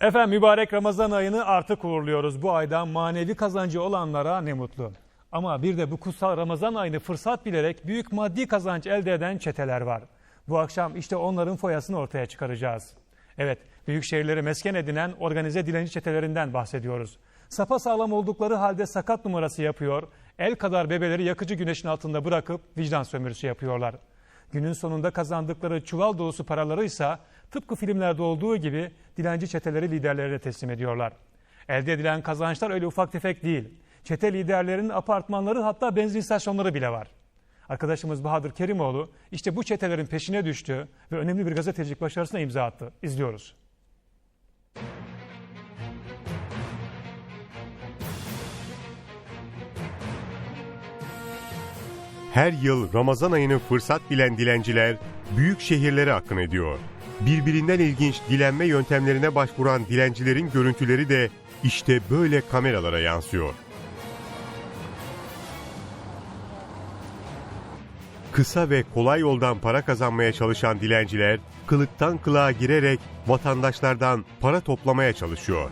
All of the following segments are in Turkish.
Efendim mübarek Ramazan ayını artık uğurluyoruz. Bu aydan manevi kazancı olanlara ne mutlu. Ama bir de bu kutsal Ramazan ayını fırsat bilerek büyük maddi kazanç elde eden çeteler var. Bu akşam işte onların foyasını ortaya çıkaracağız. Evet, büyük şehirleri mesken edinen organize dilenci çetelerinden bahsediyoruz. Sapa sağlam oldukları halde sakat numarası yapıyor, el kadar bebeleri yakıcı güneşin altında bırakıp vicdan sömürüsü yapıyorlar. Günün sonunda kazandıkları çuval dolusu paraları ise tıpkı filmlerde olduğu gibi dilenci çeteleri liderlerine teslim ediyorlar. Elde edilen kazançlar öyle ufak tefek değil. Çete liderlerinin apartmanları hatta benzin istasyonları bile var. Arkadaşımız Bahadır Kerimoğlu işte bu çetelerin peşine düştü ve önemli bir gazetecilik başarısına imza attı. İzliyoruz. Her yıl Ramazan ayını fırsat bilen dilenciler büyük şehirlere akın ediyor. Birbirinden ilginç dilenme yöntemlerine başvuran dilencilerin görüntüleri de işte böyle kameralara yansıyor. Kısa ve kolay yoldan para kazanmaya çalışan dilenciler kılıktan kılığa girerek vatandaşlardan para toplamaya çalışıyor.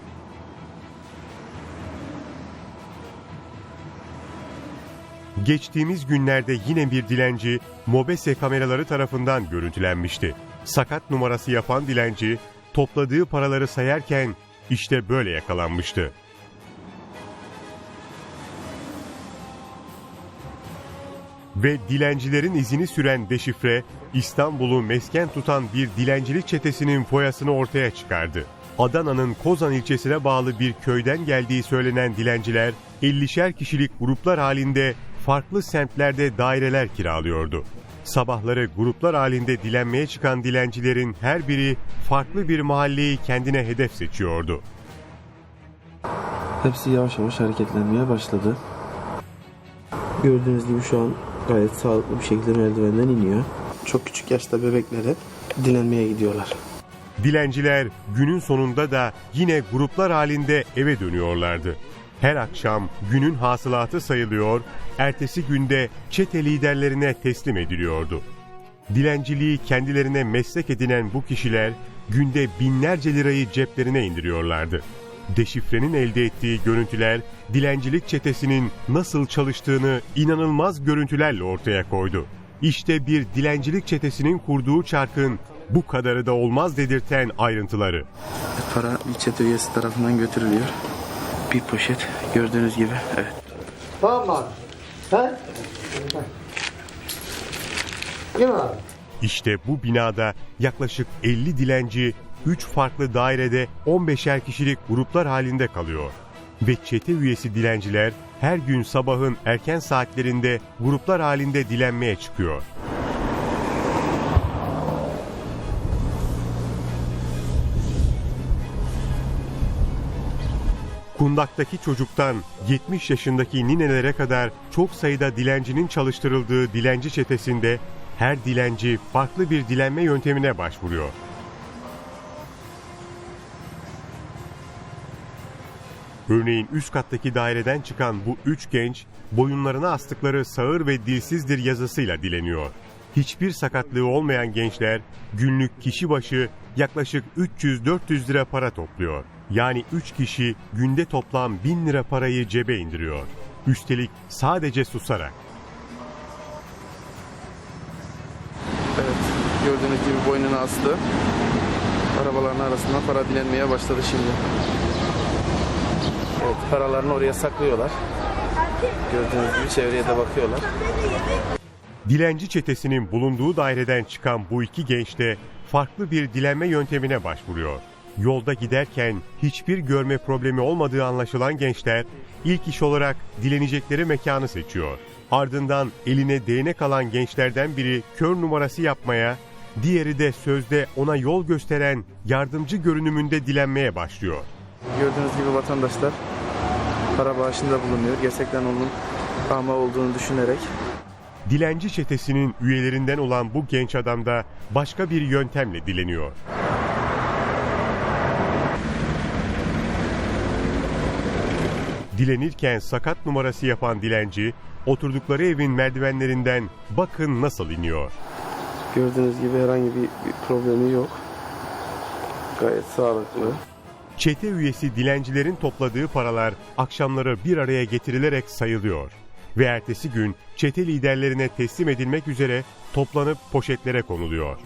Geçtiğimiz günlerde yine bir dilenci Mobese kameraları tarafından görüntülenmişti. Sakat numarası yapan dilenci topladığı paraları sayarken işte böyle yakalanmıştı. Ve dilencilerin izini süren deşifre İstanbul'u mesken tutan bir dilencilik çetesinin foyasını ortaya çıkardı. Adana'nın Kozan ilçesine bağlı bir köyden geldiği söylenen dilenciler 50'şer kişilik gruplar halinde farklı semtlerde daireler kiralıyordu. Sabahları gruplar halinde dilenmeye çıkan dilencilerin her biri farklı bir mahalleyi kendine hedef seçiyordu. Hepsi yavaş yavaş hareketlenmeye başladı. Gördüğünüz gibi şu an gayet sağlıklı bir şekilde merdivenden iniyor. Çok küçük yaşta bebekler hep dilenmeye gidiyorlar. Dilenciler günün sonunda da yine gruplar halinde eve dönüyorlardı. Her akşam günün hasılatı sayılıyor, ertesi günde çete liderlerine teslim ediliyordu. Dilenciliği kendilerine meslek edinen bu kişiler günde binlerce lirayı ceplerine indiriyorlardı. Deşifrenin elde ettiği görüntüler dilencilik çetesinin nasıl çalıştığını inanılmaz görüntülerle ortaya koydu. İşte bir dilencilik çetesinin kurduğu çarkın bu kadarı da olmaz dedirten ayrıntıları. Para bir çete üyesi tarafından götürülüyor. Bir poşet gördüğünüz gibi. Evet. Tamam abi. He? Değil mi abi? İşte bu binada yaklaşık 50 dilenci 3 farklı dairede 15'er kişilik gruplar halinde kalıyor. Ve çete üyesi dilenciler her gün sabahın erken saatlerinde gruplar halinde dilenmeye çıkıyor. Kundaktaki çocuktan 70 yaşındaki ninelere kadar çok sayıda dilencinin çalıştırıldığı dilenci çetesinde her dilenci farklı bir dilenme yöntemine başvuruyor. Örneğin üst kattaki daireden çıkan bu üç genç boyunlarına astıkları sağır ve dilsizdir yazısıyla dileniyor. Hiçbir sakatlığı olmayan gençler günlük kişi başı yaklaşık 300-400 lira para topluyor. Yani 3 kişi günde toplam 1000 lira parayı cebe indiriyor. Üstelik sadece susarak. Evet. Gördüğünüz gibi boynuna astı. Arabaların arasından para dilenmeye başladı şimdi. Evet, paralarını oraya saklıyorlar. Gördüğünüz gibi çevreye de bakıyorlar. Dilenci çetesinin bulunduğu daireden çıkan bu iki genç de farklı bir dilenme yöntemine başvuruyor. Yolda giderken hiçbir görme problemi olmadığı anlaşılan gençler ilk iş olarak dilenecekleri mekanı seçiyor. Ardından eline değnek alan gençlerden biri kör numarası yapmaya, diğeri de sözde ona yol gösteren yardımcı görünümünde dilenmeye başlıyor. Gördüğünüz gibi vatandaşlar para bağışında bulunuyor. Gerçekten onun ama olduğunu düşünerek. Dilenci çetesinin üyelerinden olan bu genç adam da başka bir yöntemle dileniyor. Dilenirken sakat numarası yapan dilenci, oturdukları evin merdivenlerinden bakın nasıl iniyor. Gördüğünüz gibi herhangi bir, bir problemi yok. Gayet sağlıklı. Çete üyesi dilencilerin topladığı paralar akşamları bir araya getirilerek sayılıyor. Ve ertesi gün çete liderlerine teslim edilmek üzere toplanıp poşetlere konuluyor.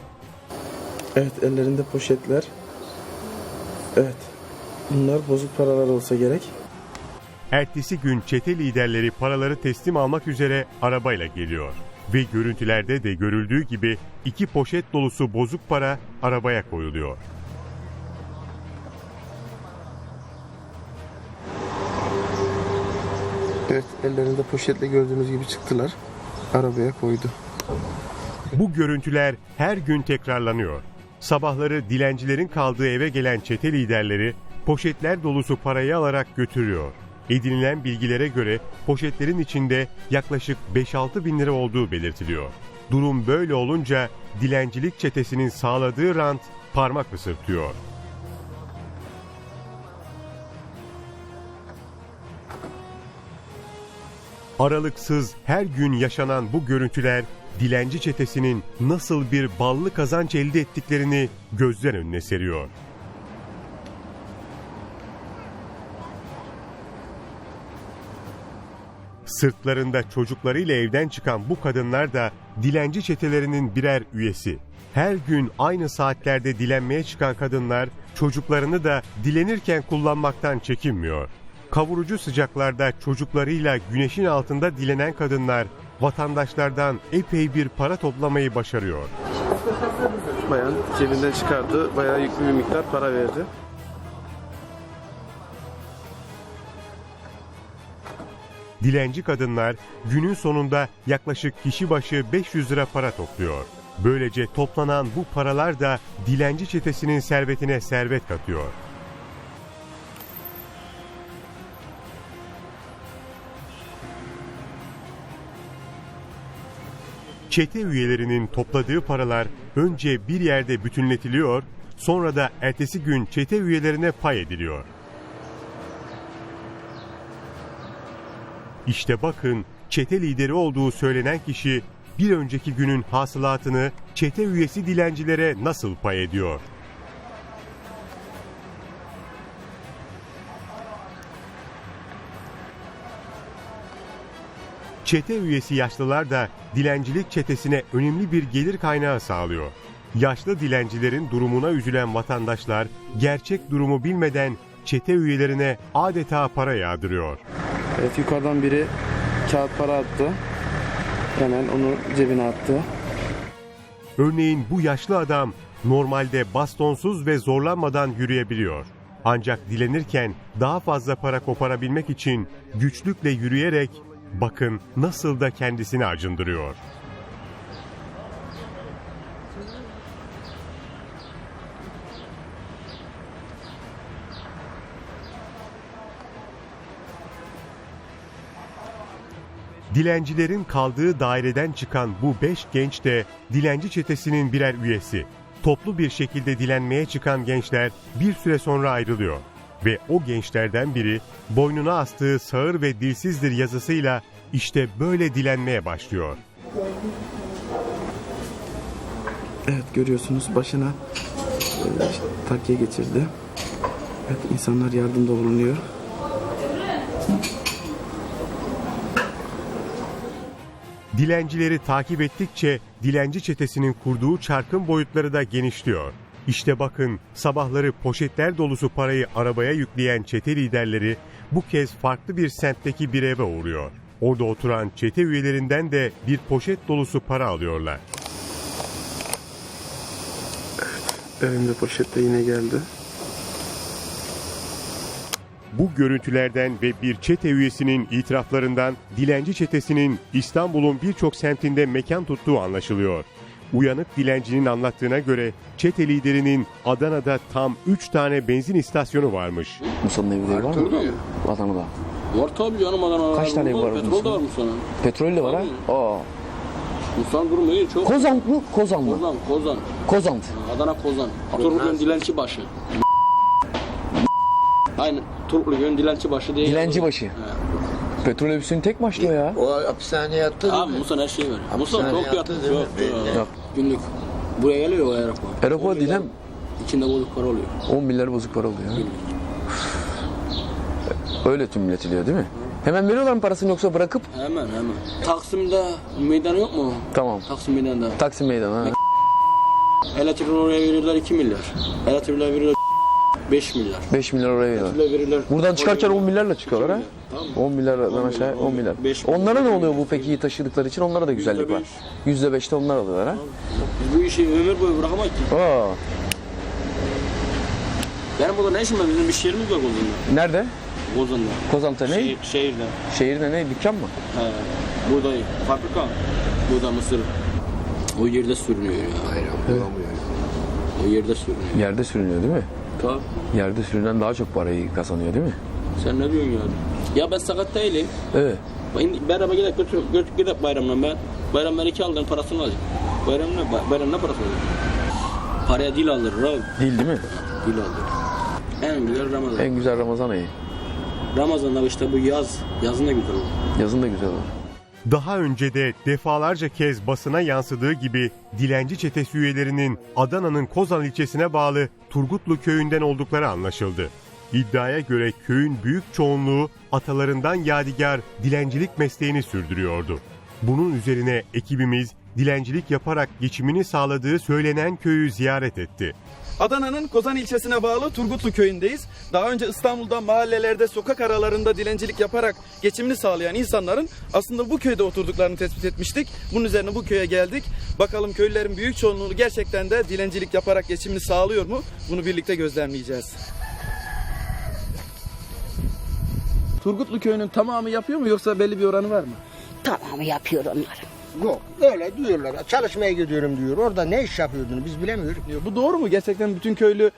Evet ellerinde poşetler. Evet. Bunlar bozuk paralar olsa gerek. Ertesi gün çete liderleri paraları teslim almak üzere arabayla geliyor. Ve görüntülerde de görüldüğü gibi iki poşet dolusu bozuk para arabaya koyuluyor. Evet ellerinde poşetle gördüğünüz gibi çıktılar. Arabaya koydu. Bu görüntüler her gün tekrarlanıyor. Sabahları dilencilerin kaldığı eve gelen çete liderleri poşetler dolusu parayı alarak götürüyor. Edinilen bilgilere göre poşetlerin içinde yaklaşık 5-6 bin lira olduğu belirtiliyor. Durum böyle olunca dilencilik çetesinin sağladığı rant parmak ısırtıyor. Aralıksız her gün yaşanan bu görüntüler dilenci çetesinin nasıl bir ballı kazanç elde ettiklerini gözler önüne seriyor. Sırtlarında çocuklarıyla evden çıkan bu kadınlar da dilenci çetelerinin birer üyesi. Her gün aynı saatlerde dilenmeye çıkan kadınlar çocuklarını da dilenirken kullanmaktan çekinmiyor. Kavurucu sıcaklarda çocuklarıyla güneşin altında dilenen kadınlar vatandaşlardan epey bir para toplamayı başarıyor. Bayan cebinden çıkardı. Bayağı yüklü bir miktar para verdi. Dilenci kadınlar günün sonunda yaklaşık kişi başı 500 lira para topluyor. Böylece toplanan bu paralar da dilenci çetesinin servetine servet katıyor. Çete üyelerinin topladığı paralar önce bir yerde bütünletiliyor, sonra da ertesi gün çete üyelerine pay ediliyor. İşte bakın çete lideri olduğu söylenen kişi bir önceki günün hasılatını çete üyesi dilencilere nasıl pay ediyor? Çete üyesi yaşlılar da dilencilik çetesine önemli bir gelir kaynağı sağlıyor. Yaşlı dilencilerin durumuna üzülen vatandaşlar gerçek durumu bilmeden çete üyelerine adeta para yağdırıyor. Evet yukarıdan biri kağıt para attı. Hemen onu cebine attı. Örneğin bu yaşlı adam normalde bastonsuz ve zorlanmadan yürüyebiliyor. Ancak dilenirken daha fazla para koparabilmek için güçlükle yürüyerek bakın nasıl da kendisini acındırıyor. Dilencilerin kaldığı daireden çıkan bu beş genç de dilenci çetesinin birer üyesi. Toplu bir şekilde dilenmeye çıkan gençler bir süre sonra ayrılıyor. Ve o gençlerden biri boynuna astığı sağır ve dilsizdir yazısıyla işte böyle dilenmeye başlıyor. Evet görüyorsunuz başına e, işte takviye geçirdi. Evet insanlar yardımda bulunuyor. Dilencileri takip ettikçe dilenci çetesinin kurduğu çarkın boyutları da genişliyor. İşte bakın sabahları poşetler dolusu parayı arabaya yükleyen çete liderleri bu kez farklı bir semtteki bir eve uğruyor. Orada oturan çete üyelerinden de bir poşet dolusu para alıyorlar. Elinde poşette yine geldi. Bu görüntülerden ve bir çete üyesinin itiraflarından dilenci çetesinin İstanbul'un birçok semtinde mekan tuttuğu anlaşılıyor. Uyanık dilencinin anlattığına göre çete liderinin Adana'da tam 3 tane benzin istasyonu varmış. Musa'nın evleri var mı? Tabii. Adana'da. Var tabii canım Adana'da. Kaç tane ev var Petrol Musa'nın? da var Musa'nın. Petrol de var ha? Aa. Musa'nın durumu iyi çok. Kozan mı? Kozan mı? Kozan, Kozan. Kozan. Adana Kozan. Turgutlu'nun dilenci başı. Aynen. Turgutlu'nun dilenci başı değil. Dilenci başı. Petrol ofisinin tek başlı o ya. O hapishaneye yattı Abi değil? Musa her şeyi veriyor. Musa çok yattı yatmış değil mi? yok. Belli. Yok. Günlük. Buraya geliyor o aeropor. Aeropor milyar dilem İçinde bozuk para oluyor. 10 milyar bozuk para oluyor. Öyle tüm milletiliyor değil mi? Hemen veriyorlar mı parasını yoksa bırakıp? Hemen hemen. Taksim'de meydan yok mu? Tamam. Taksim meydanında. Taksim meydanı ha. Elektriğini oraya verirler 2 milyar. Elektriğine verirler 5 milyar. 5 milyar oraya veriyorlar. Buradan çıkarken 10 milyarla çıkıyorlar ha. Tamam. 10 milyardan aşağı 10 milyar. Beş. Onlara ne oluyor bu peki taşıdıkları için? Onlara da güzellik var. %5'te onlar alıyorlar ha. Biz bu işi ömür boyu bırakamayız ki. Aa, Benim burada ne işim var? Bizim bir şehrimiz var Kozan'da. nerede? Kozan'da. Kozanta ne? Şehir, şehirde. Şehirde ne? Dükkan mı? He. Buğday, fabrika. Buğday, mısır. O yerde sürünüyor ya. O yerde sürünüyor. Yerde sürünüyor değil mi? Tabii. Yerde sürünen daha çok parayı kazanıyor değil mi? Sen ne diyorsun yani? Ya ben sakat değilim. Evet. Ben beraber gidelim götür, götür gidelim bayramdan ben. Bayramdan iki aldığın parasını alacağım. Bayram ne? Bay- Bayram ne parası alacak? Paraya dil alır abi. Değil değil mi? Dil alır. En güzel Ramazan. En güzel Ramazan ayı. Ramazan'da işte bu yaz. Yazın da güzel olur. Yazın da güzel olur. Daha önce de defalarca kez basına yansıdığı gibi dilenci çetesi üyelerinin Adana'nın Kozan ilçesine bağlı Turgutlu köyünden oldukları anlaşıldı. İddiaya göre köyün büyük çoğunluğu atalarından yadigar dilencilik mesleğini sürdürüyordu. Bunun üzerine ekibimiz dilencilik yaparak geçimini sağladığı söylenen köyü ziyaret etti. Adana'nın Kozan ilçesine bağlı Turgutlu köyündeyiz. Daha önce İstanbul'da mahallelerde, sokak aralarında dilencilik yaparak geçimini sağlayan insanların aslında bu köyde oturduklarını tespit etmiştik. Bunun üzerine bu köye geldik. Bakalım köylülerin büyük çoğunluğu gerçekten de dilencilik yaparak geçimini sağlıyor mu? Bunu birlikte gözlemleyeceğiz. Turgutlu köyünün tamamı yapıyor mu yoksa belli bir oranı var mı? Tamamı yapıyor onlar. Yok öyle diyorlar. Çalışmaya gidiyorum diyor. Orada ne iş yapıyordun biz bilemiyoruz. Bu doğru mu? Gerçekten bütün köylü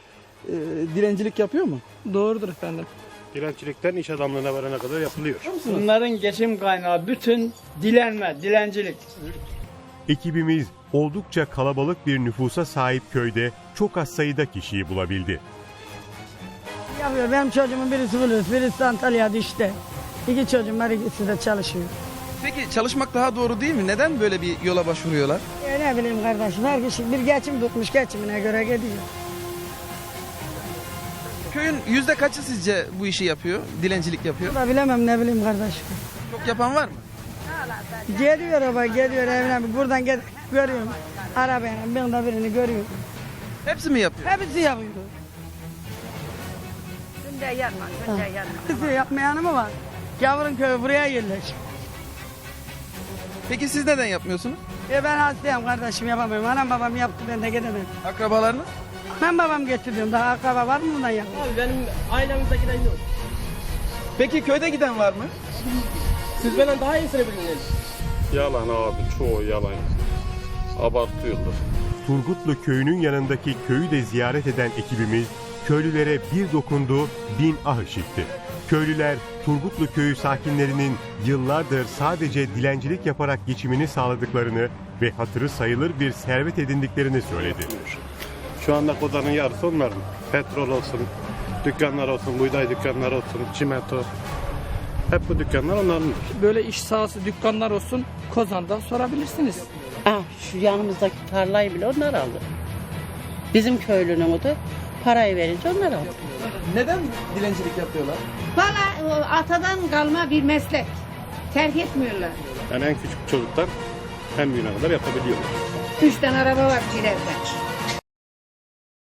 e, dilencilik yapıyor mu? Doğrudur efendim. Dilencilikten iş adamlığına varana kadar yapılıyor. Bunların geçim kaynağı bütün dilenme, dilencilik. Ekibimiz oldukça kalabalık bir nüfusa sahip köyde çok az sayıda kişiyi bulabildi. Yapıyor. Benim çocuğumun birisi Hulusi, birisi Antalya'da işte. İki çocuğum var, ikisi de çalışıyor. Peki çalışmak daha doğru değil mi? Neden böyle bir yola başvuruyorlar? E ne bileyim kardeşim, her kişi bir geçim tutmuş, geçimine göre gidiyor. Köyün yüzde kaçı sizce bu işi yapıyor, dilencilik yapıyor? Da bilemem ne bileyim kardeşim. Çok yapan var mı? Geliyor ama geliyor evine, buradan gel, görüyorum. Arabayla birinde birini görüyorum. Hepsi mi yapıyor? Hepsi yapıyor. Hepsi yapmayanı mı var? Yavrum köyü buraya yerleş. Peki siz neden yapmıyorsunuz? E ben hastayım kardeşim yapamıyorum. Anam babam yaptı ben de gidemem. Akrabalarınız? Ben babam getiriyorum. Daha akraba var mı bundan ya? Abi benim ailemizde giden yok. Peki köyde giden var mı? Siz benden daha iyisini bilin. Yalan abi çoğu yalan. Abartıyorlar. Turgutlu köyünün yanındaki köyü de ziyaret eden ekibimiz köylülere bir dokundu, bin ah işitti. Köylüler Turgutlu köyü sakinlerinin yıllardır sadece dilencilik yaparak geçimini sağladıklarını ve hatırı sayılır bir servet edindiklerini söyledi. Şu anda Kozan'ın yarısı onların. Petrol olsun, dükkanlar olsun, buğday dükkanları olsun, çimento. Hep bu dükkanlar onların. Böyle iş sahası dükkanlar olsun Kozan'dan sorabilirsiniz. Ah şu yanımızdaki tarlayı bile onlar aldı. Bizim köylünün o da parayı verince onlar aldı. Neden dilencilik yapıyorlar? Valla atadan kalma bir meslek. Terk etmiyorlar. Yani en küçük çocuktan en büyüğüne kadar yapabiliyorlar. Üç tane araba var ileride.